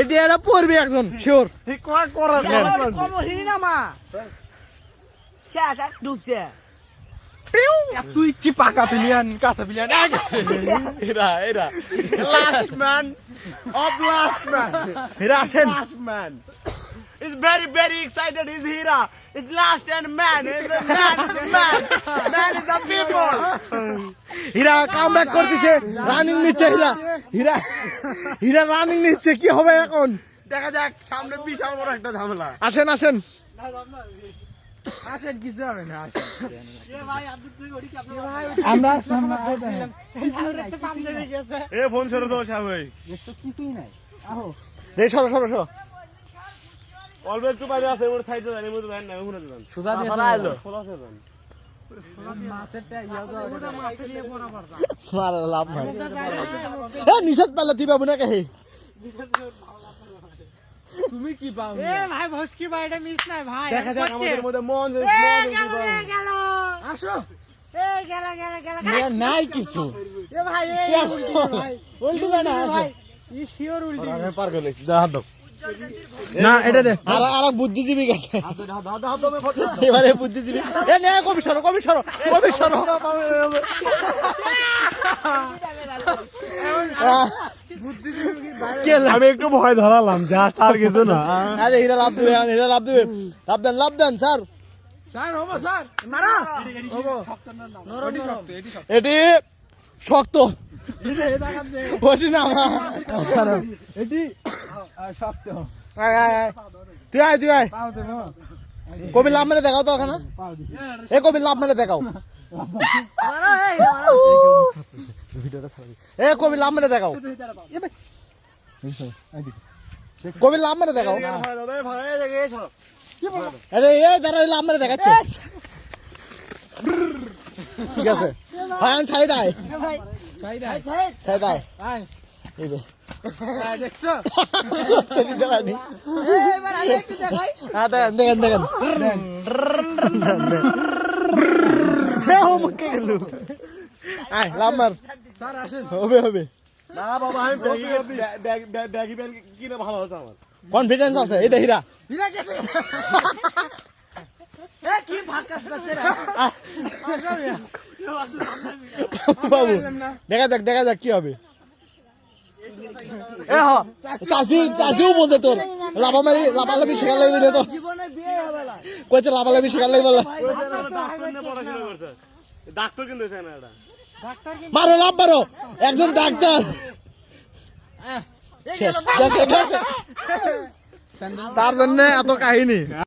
এটি এরা পড়বে একজন শিওর তুই কি পাকা পিলিয়ান কাঁচা পিলিয়ান এরা এরা last man of last man এরা আসেন last man. He's very, very excited. He's Hira. He's last and man. He's a man. He's a man. Man is people. Hira come back করতেছে রানিং নিচ্ছে হীরা। হীরা হীরা রানিং নিচ্ছে কি হবে এখন? দেখা যাক সামনে বিশাল বড় একটা ঝামেলা। আসেন আসেন। এ ফোন সরে তো সামনে এই সরো সরো সরো। অল্প একটু বাইরে আছে ওর সাইডে জানি মতো জানি না ওখানে যান সুজা দিয়ে লাভ নাই এ নিষেধ পেলে তুই বাবু না তুমি কি পাও এ ভাই ভস্কি ভাইটা মিস নাই ভাই দেখা যাক আমাদের মধ্যে মন মন গেল আসো। এ গেল গেল গেল। নাই কিছু। এ ভাই এ উল্টি ভাই। উল্টু না ভাই ই শিওর উল্টি। গেল। পার করে দাও না এটা দে। আর আর এক বুদ্ধিজীবী গেছে। এবারে বুদ্ধিজীবী। এ নে কবি সরো কবি সরো কবি সরো। আমি একটু ভয় ধরালাম জাস্ট আর কিছু না। আরে হীরা লাভ দিবে হীরা লাভ দিবে। লাভ দেন লাভ দেন স্যার। মারো। এটি শক্ত। ওটি না আমার আয়, আয়, আয়। তুই আয় তুই আয়। কবি লাভ মেরে দেখাও তো ওখানে। এ কবি লাভ মেরে দেখাও। এ কবি লাভ মেরে দেখাও। কবি লাভ মেরে দেখাও। আরে এ দাঁড়া লাভ মেরে দেখাচ্ছে। ঠিক আছে। ভাই। সাইড আয়। সাইড আয়। এই যে হ্যাঁ দেখেন দেখেন দেখেন হ্যাঁ ও মুখে গেল। আয় লাভ স্যার আসেন। হবে হবে। না বাবা আমি ব্যাগি ব্যাগ ব্যাগি কিনে ভালো আমার। কনফিডেন্স আছে এই হীরা বিনা গেছে এ কি ফাঁকাস করছে রে? বাবু দেখা যাক দেখা যাক কি হবে। চাষি চাষিও বোঝে তোর। শেখার লাগবে না তো শেখার লাগবে ডাক্তার কিন্তু মারো লাভ মারো। একজন ডাক্তার। তার জন্য এত কাহিনী।